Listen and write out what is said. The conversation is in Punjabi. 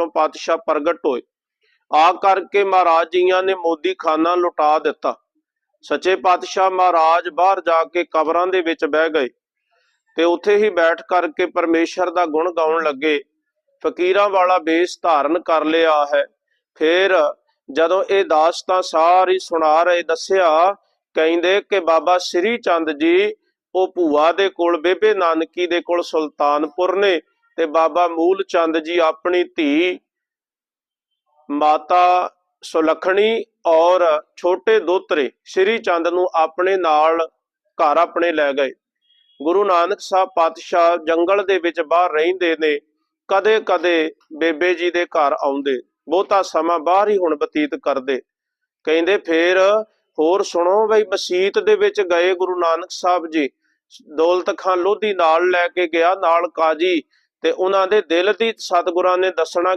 ਵਿੱਚੋਂ ਪਾਤਸ਼ਾਹ ਪ੍ਰਗਟ ਹੋਏ। ਆ ਕਰਕੇ ਮਹਾਰਾਜ ਜੀਆਂ ਨੇ ਮੋਦੀ ਖਾਨਾ ਲੁਟਾ ਦਿੱਤਾ। ਸੱਚੇ ਪਾਤਸ਼ਾਹ ਮਹਾਰਾਜ ਬਾਹਰ ਜਾ ਕੇ ਕਬਰਾਂ ਦੇ ਵਿੱਚ ਬਹਿ ਗਏ ਤੇ ਉੱਥੇ ਹੀ ਬੈਠ ਕਰਕੇ ਪਰਮੇਸ਼ਰ ਦਾ ਗੁਣ ਗਾਉਣ ਲੱਗੇ। ਫਕੀਰਾਂ ਵਾਲਾ ਬੇਸ ਧਾਰਨ ਕਰ ਲਿਆ ਹੈ। ਫਿਰ ਜਦੋਂ ਇਹ ਦਾਸਤਾਂ ਸਾਰੀ ਸੁਣਾ ਰਹੇ ਦੱਸਿਆ, ਕਹਿੰਦੇ ਕਿ ਬਾਬਾ ਸ੍ਰੀ ਚੰਦ ਜੀ, ਉਹ ਭੂਆ ਦੇ ਕੋਲ, ਬੇਬੇ ਨਾਨਕੀ ਦੇ ਕੋਲ ਸੁਲਤਾਨਪੁਰ ਨੇ। ਤੇ ਬਾਬਾ ਮੂਲ ਚੰਦ ਜੀ ਆਪਣੀ ਧੀ ਮਾਤਾ ਸੁਲਖਣੀ ਔਰ ਛੋਟੇ ਦੋਤਰੇ ਸ੍ਰੀ ਚੰਦ ਨੂੰ ਆਪਣੇ ਨਾਲ ਘਰ ਆਪਣੇ ਲੈ ਗਏ। ਗੁਰੂ ਨਾਨਕ ਸਾਹਿਬ ਪਾਤਸ਼ਾਹ ਜੰਗਲ ਦੇ ਵਿੱਚ ਬਾਹਰ ਰਹਿੰਦੇ ਨੇ ਕਦੇ ਕਦੇ ਬੇਬੇ ਜੀ ਦੇ ਘਰ ਆਉਂਦੇ। ਬਹੁਤਾ ਸਮਾਂ ਬਾਹਰ ਹੀ ਹੁਣ ਬਤੀਤ ਕਰਦੇ। ਕਹਿੰਦੇ, ਫੇਰ ਹੋਰ ਸੁਣੋ ਬਈ ਮਸਜਿਦ ਦੇ ਵਿੱਚ ਗਏ ਗੁਰੂ ਨਾਨਕ ਸਾਹਿਬ ਜੀ। ਦੌਲਤ ਖਾਨ ਲੋਧੀ ਨਾਲ ਲੈ ਕੇ ਗਿਆ, ਨਾਲ ਕਾਜੀ ਤੇ ਉਹਨਾਂ ਦੇ ਦਿਲ ਦੀ ਸਤਿਗੁਰਾਂ ਨੇ ਦੱਸਣਾ